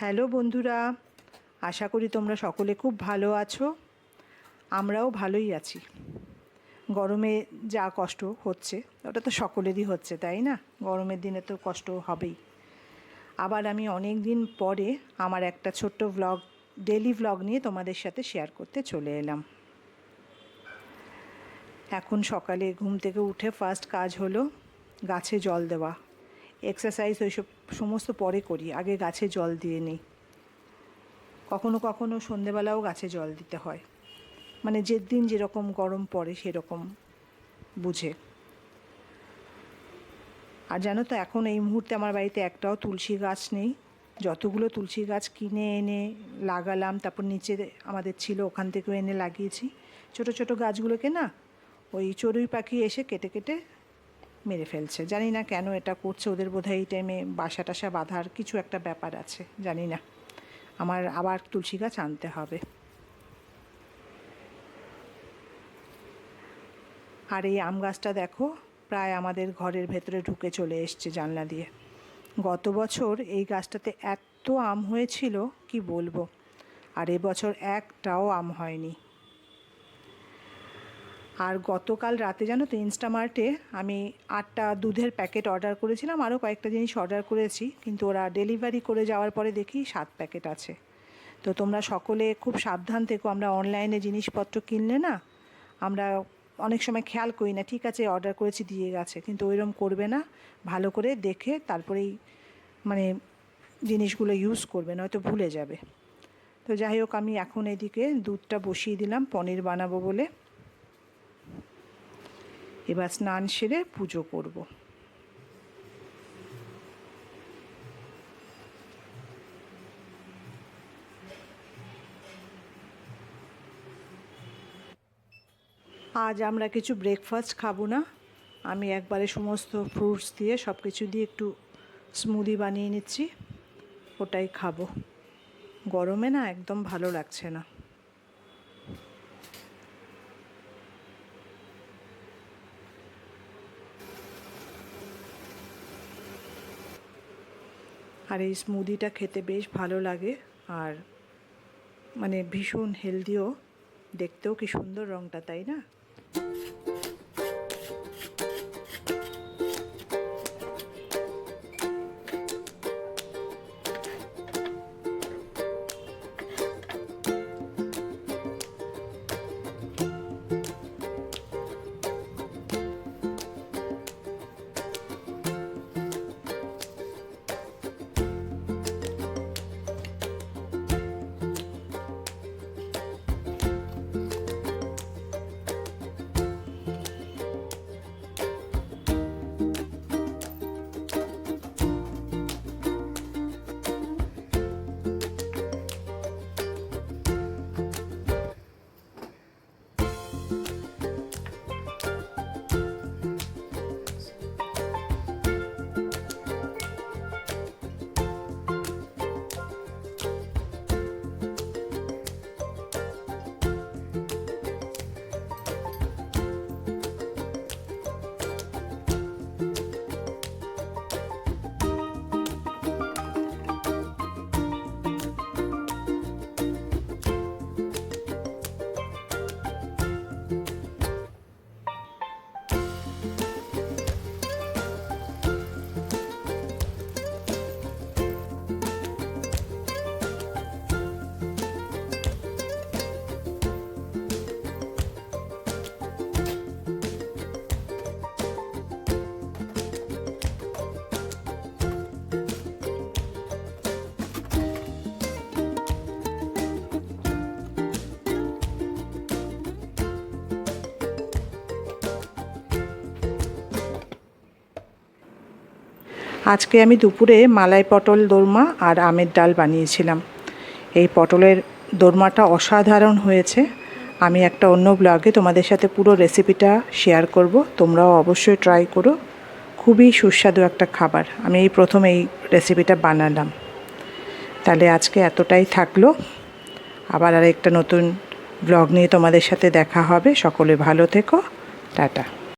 Hello বন্ধুরা, আশা করি তোমরা সকলে খুব ভালো আছো। আমরাও ভালোই আছি। গরমে যা কষ্ট হচ্ছে, ওটা তো সকলেরই হচ্ছে, তাই না? গরমের দিনে তো কষ্ট হবেই। আবার আমি অনেক দিন পরে আমার একটা ছোট্ট ভ্লগ ডেলি ভ্লগ নিয়ে তোমাদের সাথে শেয়ার করতে চলে এলাম। এখন সকালে ঘুম থেকে উঠে ফার্স্ট কাজ হলো গাছে জল দেওয়া। এক্সারসাইজ ওইসব সমস্ত পরে করি, আগে গাছে জল দিয়ে নিই। কখনো কখনো সন্ধেবেলাও গাছে জল দিতে হয়। মানে যেদিন যেরকম গরম পড়ে সেরকম বুঝে। আর জানো তো, এখন এই মুহূর্তে আমার বাড়িতে একটাও তুলসী গাছ নেই। যতগুলো তুলসী গাছ কিনে এনে লাগালাম, তারপর নিচে আমাদের ছিল, ওখান থেকেও এনে লাগিয়েছি। ছোট ছোট গাছগুলোকে না, ওই চড়ুই পাখি এসে কেটে কেটে মেরে ফেলছে। জানি না কেন এটা করছে, ওদের বোধহয় এই টাইমে বাসা টাসা বাঁধার কিছু একটা ব্যাপার আছে, জানি না। আমার আবার তুলসী গাছ আনতে হবে। আর এই আম গাছটা দেখো, প্রায় আমাদের ঘরের ভেতরে ঢুকে চলে এসছে জানলা দিয়ে। গত বছর এই গাছটাতে এত আম হয়েছিল, কি বলব? আর এবছর একটাও আম হয়নি। আর গতকাল রাতে জানো তো ইনস্টামার্টে আমি আটটা দুধের প্যাকেট অর্ডার করেছিলাম, আরও কয়েকটা জিনিস অর্ডার করেছি, কিন্তু ওরা ডেলিভারি করে যাওয়ার পরে দেখি সাত প্যাকেট আছে। তো তোমরা সকলে খুব সাবধান থেকো, আমরা অনলাইনে জিনিসপত্র কিনলে না, আমরা অনেক সময় খেয়াল করি না, ঠিক আছে অর্ডার করেছি, দিয়ে গেছে, কিন্তু ওইরকম করবে না, ভালো করে দেখে তারপরেই মানে জিনিসগুলো ইউজ করবে, নয়তো ভুলে যাবে। তো যাই হোক, আমি এখন এদিকে দুধটা বসিয়ে দিলাম, পনির বানাবো বলে। এবার স্নান সেরে পুজো করব। আজ আমরা কিছু ব্রেকফাস্ট খাব না। আমি একবারে সমস্ত ফ্রুটস দিয়ে সব কিছু দিয়ে একটু স্মুদি বানিয়ে নিচ্ছি। ওটাই খাব। গরমে না একদম ভালো লাগছে না। আর এই স্মুদিটা খেতে বেশ ভালো লাগে। আর মানে ভীষণ হেলদিও দেখতেও কি সুন্দর রঙটা তাই না? আজকে আমি দুপুরে মালাই পটল দোরমা আর আমের ডাল বানিয়েছিলাম। এই পটলের দোরমাটা অসাধারণ হয়েছে। আমি একটা অন্য ব্লগে তোমাদের সাথে পুরো রেসিপিটা শেয়ার করব। তোমরাও অবশ্যই ট্রাই করো। খুবই সুস্বাদু একটা খাবার। আমি এই প্রথম এই রেসিপিটা বানালাম। তাহলে আজকে এতটাই থাকল। আবার আর একটা নতুন ব্লগ নিয়ে তোমাদের সাথে দেখা হবে। সকলে ভালো থেকো। টাটা।